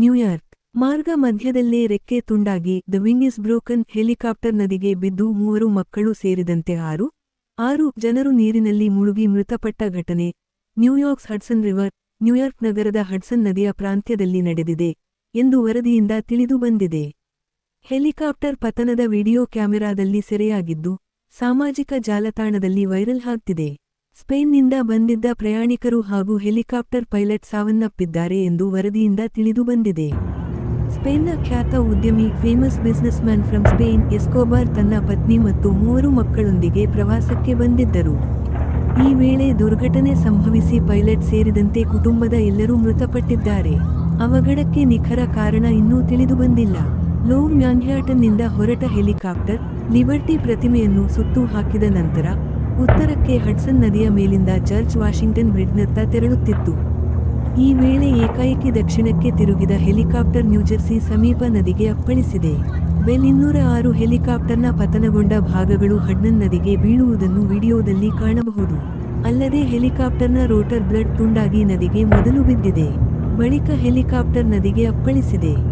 New York ಮಾರ್ಗ ಮಧ್ಯದಲ್ಲೇ ರೆಕ್ಕೆ ತುಂಡಾಗಿ the wing is broken helicopter ನದಿಗೆ ಬಿದ್ದು ಮೂವರು ಮಕ್ಕಳು ಸೇರಿದಂತೆ ಆರು ಆರು ಜನರು ನೀರಿನಲ್ಲಿ ಮುಳುಗಿ ಮೃತಪಟ್ಟ ಘಟನೆ. New York's Hudson river New York ನಗರದ ಹಡ್ಸನ್ ನದಿಯ ಪ್ರಾಂತ್ಯದಲ್ಲಿ ನಡೆದಿದೆ ಎಂದು ವರದಿಯಿಂದ ತಿಳಿದು ಬಂದಿದೆ. ಹೆಲಿಕಾಪ್ಟರ್ ಪತನದ ವಿಡಿಯೋ ಕ್ಯಾಮೆರಾದಲ್ಲಿ ಸೆರೆಯಾಗಿದ್ದು, ಸಾಮಾಜಿಕ ಜಾಲತಾಣದಲ್ಲಿ ವೈರಲ್ ಆಗ್ತಿದೆ. ಸ್ಪೇನ್ನಿಂದ ಬಂದಿದ್ದ ಪ್ರಯಾಣಿಕರು ಹಾಗೂ ಹೆಲಿಕಾಪ್ಟರ್ ಪೈಲಟ್ ಸಾವನ್ನಪ್ಪಿದ್ದಾರೆ ಎಂದು ವರದಿಯಿಂದ ತಿಳಿದುಬಂದಿದೆ ಸ್ಪೇನ್ನ ಖ್ಯಾತ ಉದ್ಯಮಿ, famous businessman from Spain Escobar ತನ್ನ ಪತ್ನಿ ಮತ್ತು ಮೂವರು ಮಕ್ಕಳೊಂದಿಗೆ ಪ್ರವಾಸಕ್ಕೆ ಬಂದಿದ್ದರು. ಈ ವೇಳೆ ದುರ್ಘಟನೆ ಸಂಭವಿಸಿ ಪೈಲಟ್ ಸೇರಿದಂತೆ ಕುಟುಂಬದ ಎಲ್ಲರೂ ಮೃತಪಟ್ಟಿದ್ದಾರೆ. ಅವಘಡಕ್ಕೆ ನಿಖರ ಕಾರಣ ಇನ್ನೂ ತಿಳಿದುಬಂದಿಲ್ಲ ಲೋವ್ ಮ್ಯಾನ್ಹ್ಯಾಟನ್ನಿಂದ ಹೊರಟ ಹೆಲಿಕಾಪ್ಟರ್, ಲಿಬರ್ಟಿ ಪ್ರತಿಮೆಯನ್ನು ಸುತ್ತು ಹಾಕಿದ ನಂತರ ಉತ್ತರಕ್ಕೆ ಹಡ್ಸನ್ ನದಿಯ ಮೇಲಿಂದ ಚರ್ಚ್ ವಾಷಿಂಗ್ಟನ್ ಬ್ರಿಡ್ನತ್ತ ತೆರಳುತ್ತಿತ್ತು. ಈ ವೇಳೆ ಏಕಾಏಕಿ ದಕ್ಷಿಣಕ್ಕೆ ತಿರುಗಿದ ಹೆಲಿಕಾಪ್ಟರ್ ನ್ಯೂಜೆರ್ಸಿ ಸಮೀಪ ನದಿಗೆ ಅಪ್ಪಳಿಸಿದೆ. ಬೆಲ್ ಇನ್ನೂರ ಆರು ಹೆಲಿಕಾಪ್ಟರ್ನ ಪತನಗೊಂಡ ಭಾಗಗಳು ಹಡ್ನನ್ ನದಿಗೆ ಬೀಳುವುದನ್ನು ವಿಡಿಯೋದಲ್ಲಿ ಕಾಣಬಹುದು. ಅಲ್ಲದೆ ಹೆಲಿಕಾಪ್ಟರ್ನ ರೋಟರ್ ಬ್ಲಡ್ ತುಂಡಾಗಿ ನದಿಗೆ ಮೊದಲು ಬಿದ್ದಿದೆ. ಬಳಿಕ ಹೆಲಿಕಾಪ್ಟರ್ ನದಿಗೆ ಅಪ್ಪಳಿಸಿದೆ.